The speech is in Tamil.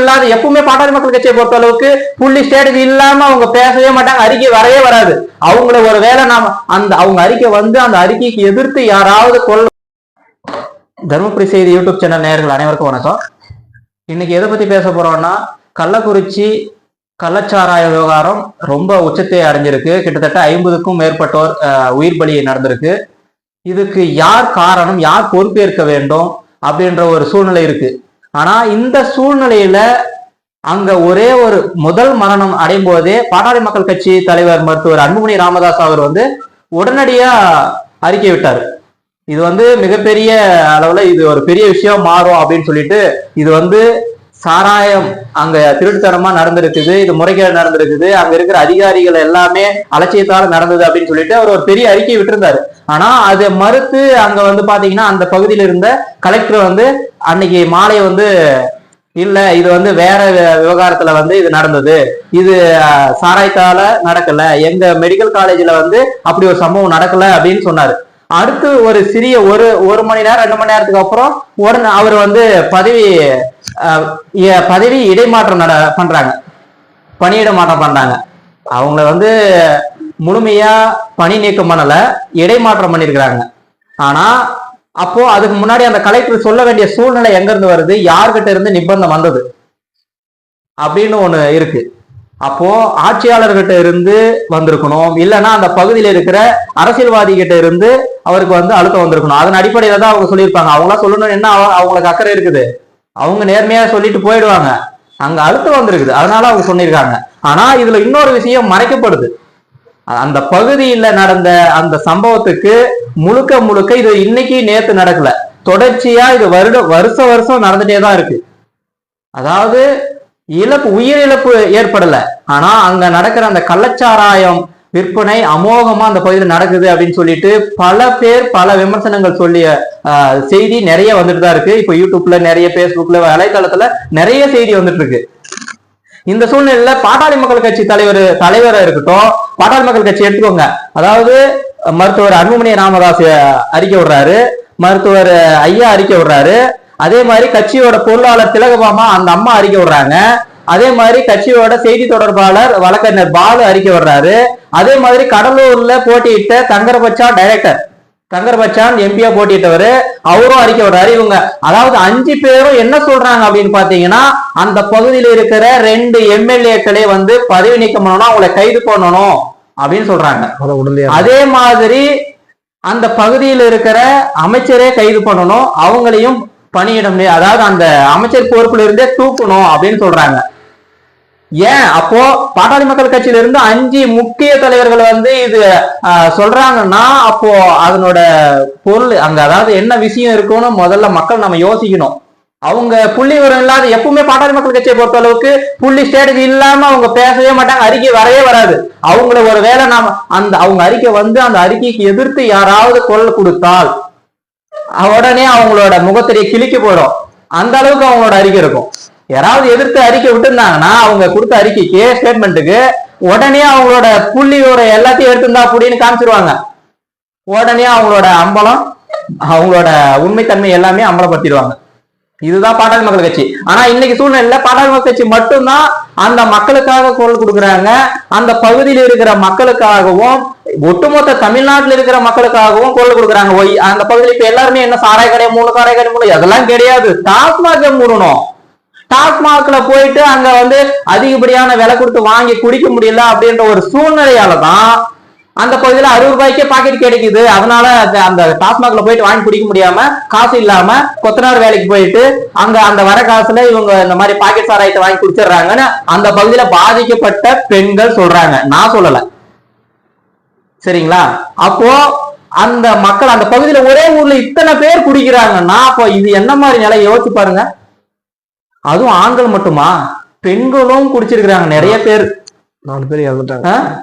இல்லாத எப்பவுமே பாட்டாளி மக்கள் கட்சியை பொறுத்த அளவுக்கு புள்ளி ஸ்ட்ராட்டஜி இல்லாம அவங்க பேசவே மாட்டாங்க அறிக்கை வரவே வராது. அவங்கள ஒரு வேளை நாம அந்த அவங்க அறிக்கை வந்து அந்த அறிக்கைக்கு எதிர்த்து யாராவது கொள்ள தருமபுரி செய்தி யூடியூப் சேனல் நேயர்கள் அனைவருக்கும் வணக்கம். இன்னைக்கு எதை பத்தி பேச போறோம்னா கள்ளக்குறிச்சி கள்ளச்சாராய விவகாரம் ரொம்ப உச்சத்தை அடைஞ்சிருக்கு. கிட்டத்தட்ட ஐம்பதுக்கும் மேற்பட்டோர் அஹ், உயிர் பலி நடந்திருக்கு. இதுக்கு யார் காரணம் யார் பொறுப்பேற்க வேண்டும் அப்படின்ற ஒரு சூழ்நிலை இருக்கு. ஆனா இந்த சூழ்நிலையில அங்க ஒரே ஒரு முதல் மரணம் அடையும் போதே பாட்டாளி மக்கள் கட்சி தலைவர் மருத்துவர் அன்புமணி ராமதாஸ் அவர் வந்து உடனடியா அறிக்கை விட்டார். இது வந்து மிகப்பெரிய அளவுல இது ஒரு பெரிய விஷயம் மாறும் அப்படின்னு சொல்லிட்டு இது வந்து சாராயம் அங்க திருட்டுத்தனமா நடந்திருக்குது இது முறைகேடு நடந்திருக்குது அங்க இருக்கிற அதிகாரிகள் எல்லாமே அலட்சியத்தால நடந்தது அப்படின்னு சொல்லிட்டு அவர் ஒரு பெரிய அறிக்கை விட்டிருந்தாரு. ஆனா அதை மறுத்து அங்க வந்து பாத்தீங்கன்னா அந்த பகுதியில இருந்த கலெக்டர் வந்து அன்னைக்கு மாலை வந்து இல்ல இது வந்து வேற விவகாரத்துல வந்து இது நடந்தது. இது சாராயத்தால நடக்கல. எங்க மெடிக்கல் காலேஜ்ல வந்து அப்படி ஒரு சம்பவம் நடக்கல அப்படின்னு சொன்னாரு. அடுத்து ஒரு சிறிய ஒரு ஒரு மணி நேரம் ரெண்டு மணி நேரத்துக்கு அப்புறம் உடனே அவர் வந்து பதவி பதவி இடைமாற்றம் நட பண்றாங்க. பணியிட மாற்றம் பண்றாங்க. அவங்கள வந்து முழுமையா பணி நீக்கம் பண்ணல இடைமாற்றம் பண்ணியிருக்கிறாங்க ஆனா அப்போ அதுக்கு முன்னாடி அந்த கலெக்டர் சொல்ல வேண்டிய சூழ்நிலை எங்க இருந்து வருது? யார்கிட்ட இருந்து நிபந்தம் வந்தது? அப்படின்னு ஒண்ணு இருக்கு. அப்போ ஆட்சியாளர்கிட்ட இருந்து வந்திருக்கணும். இல்லைன்னா அந்த பகுதியில் இருக்கிற அரசியல்வாதி கிட்ட இருந்து அவருக்கு வந்து அழுத்தம் வந்திருக்கணும். அதன் அடிப்படையில தான் அவங்க சொல்லியிருப்பாங்க. அவங்களாம் சொல்லணும் என்ன அவங்களுக்கு அக்கறை இருக்குது? அவங்க நேர்மையா சொல்லிட்டு போயிடுவாங்க. அங்க அழுத்தம் வந்திருக்குது. அதனால அவங்க சொல்லியிருக்காங்க. ஆனா இதுல இன்னொரு விஷயம் மறைக்கப்படுது. அந்த பகுதியில நடந்த அந்த சம்பவத்துக்கு முழுக்க முழுக்க இது இன்னைக்கு நேத்து நடக்கல. தொடர்ச்சியா இது வருட வருஷ வருஷம் நடந்துட்டே தான் இருக்கு. அதாவது இழப்பு உயிரிழப்பு ஏற்படல. ஆனா அங்க நடக்கிற அந்த கள்ளச்சாராயம் விற்பனை அமோகமா அந்த பகுதியில் நடக்குது அப்படின்னு சொல்லிட்டு பல பேர் பல விமர்சனங்கள் சொல்லிய ஆஹ், செய்தி நிறைய வந்துட்டு தான் இருக்கு. இப்போ யூடியூப்ல நிறைய பேஸ்புக்ல வலைத்தளத்துல நிறைய செய்தி வந்துட்டு இருக்கு. இந்த சூழ்நிலையில பாட்டாளி மக்கள் கட்சி தலைவர் தலைவரா இருக்கட்டும் பாட்டாளி மக்கள் கட்சி எடுத்துக்கோங்க. அதாவது மருத்துவர் அன்புமணி ராமதாஸ் அறிக்கை விடுறாரு. மருத்துவர் ஐயா அறிக்கை விடுறாரு. அதே மாதிரி கட்சியோட பொருளாளர் திலகபாமா அந்த அம்மா அறிக்கை விடுறாங்க. அதே மாதிரி கட்சியோட செய்தி தொடர்பாளர் வழக்கறிஞர் பாலு அறிக்கை விடுறாரு அதே மாதிரி கடலூர்ல போட்டியிட்ட தங்கரபச்சான் டைரக்டர் தங்கர்பச்சான் எம்பியா போட்டியிட்டவர். அவரும் அறிக்கை விடுறாரு இவங்க அதாவது அஞ்சு பேரும் என்ன சொல்றாங்க அப்படின்னு பாத்தீங்கன்னா அந்த பகுதியில் இருக்கிற ரெண்டு எம்எல்ஏக்களே வந்து பதவி நீக்கம் பண்ணணும் அவங்களை கைது பண்ணணும் அப்படின்னு சொல்றாங்க. அதை மாதிரி அந்த பகுதியில் இருக்கிற அமைச்சரே கைது பண்ணணும். அவங்களையும் பணியிடம் நீ- அதாவது அந்த அமைச்சர் பொறுப்புல இருந்தே தூக்கணும் அப்படின்னு சொல்றாங்க. ஏன்? அப்போ பாட்டாளி மக்கள் கட்சியில இருந்து அஞ்சு முக்கிய தலைவர்கள் வந்து இது சொல்றாங்கன்னா அப்போ அதனோட பொருள் அங்க அதாவது என்ன விஷயம் இருக்குன்னு முதல்ல மக்கள் நம்ம யோசிக்கணும். அவங்க புள்ளி விவரம் இல்லாத எப்பவுமே பாட்டாளி மக்கள் கட்சியை பொறுத்த அளவுக்கு புள்ளி ஸ்டேட்டஜி இல்லாம அவங்க பேசவே மாட்டாங்க அறிக்கை வரவே வராது. அவங்கள ஒரு வேளை நாம அந்த அவங்க அறிக்கை வந்து அந்த அறிக்கைக்கு எதிர்த்து யாராவது குரல் கொடுத்தால் உடனே அவங்களோட முகத்திரையை கிழிக்க போயிடும் அந்த அளவுக்கு அவங்களோட அறிக்கை இருக்கும். யாராவது எதிர்த்து அறிக்கை விட்டுருந்தாங்கன்னா அவங்க கொடுத்த அறிக்கைக்கு ஸ்டேட்மெண்ட்டுக்கு உடனே அவங்களோட புள்ளியோட எல்லாத்தையும் எடுத்திருந்தா அப்படின்னு காமிச்சிருவாங்க. உடனே அவங்களோட அம்பலம் அவங்களோட உண்மைத்தன்மை எல்லாமே அம்பலப்படுத்திடுவாங்க. இதுதான் பாட்டாளி மக்கள் கட்சி. ஆனா இன்னைக்கு சூழ்நிலையில பாட்டாளி மக்கள் கட்சி மட்டும்தான் அந்த மக்களுக்காக குரல் கொடுக்குறாங்க. அந்த பகுதியில் இருக்கிற மக்களுக்காகவும் ஒட்டுமொத்த தமிழ்நாட்டில் இருக்கிற மக்களுக்காகவும் குரல் கொடுக்குறாங்க. ஒய் அந்த பகுதியில் இப்ப எல்லாருமே என்ன சாராய கடை மூணு சாராய கடை மூணு அதெல்லாம் கிடையாது. டாஸ்மாக மூடணும். டாஸ்மாக்ல போயிட்டு அங்க வந்து அதிகப்படியான விலை கொடுத்து வாங்கி குடிக்க முடியல அப்படின்ற ஒரு சூழ்நிலையால தான் அந்த பகுதியில அறுபது ரூபாய்க்கே பாக்கெட் கிடைக்குது. அதனால அந்த- அந்த டாஸ்மாக்ல போயிட்டு வாங்கி குடிக்க முடியாம காசு இல்லாம கொத்தனார் வேலைக்கு போயிட்டு அங்க அந்த வர காசுல இவங்க இந்த மாதிரி பாக்கெட் சாராயத்தை வாங்கி குடிச்சிடுறாங்கன்னு அந்த பகுதியில பாதிக்கப்பட்ட பெண்கள் சொல்றாங்க. நான் சொல்லல. சரிங்களா? அப்போ அந்த மக்கள் அந்த பகுதியில ஒரே ஊர்ல இத்தனை பேர் குடிக்கிறாங்கன்னா அப்போ இது என்ன மாதிரி நிலை? யோசிச்சு பாருங்க. அதுவும் ஆண்கள் மட்டுமா? பெண்களும் குடிச்சிருக்கிறாங்க நிறைய பேர். நாலு பேர் இறந்துட்டாங்க?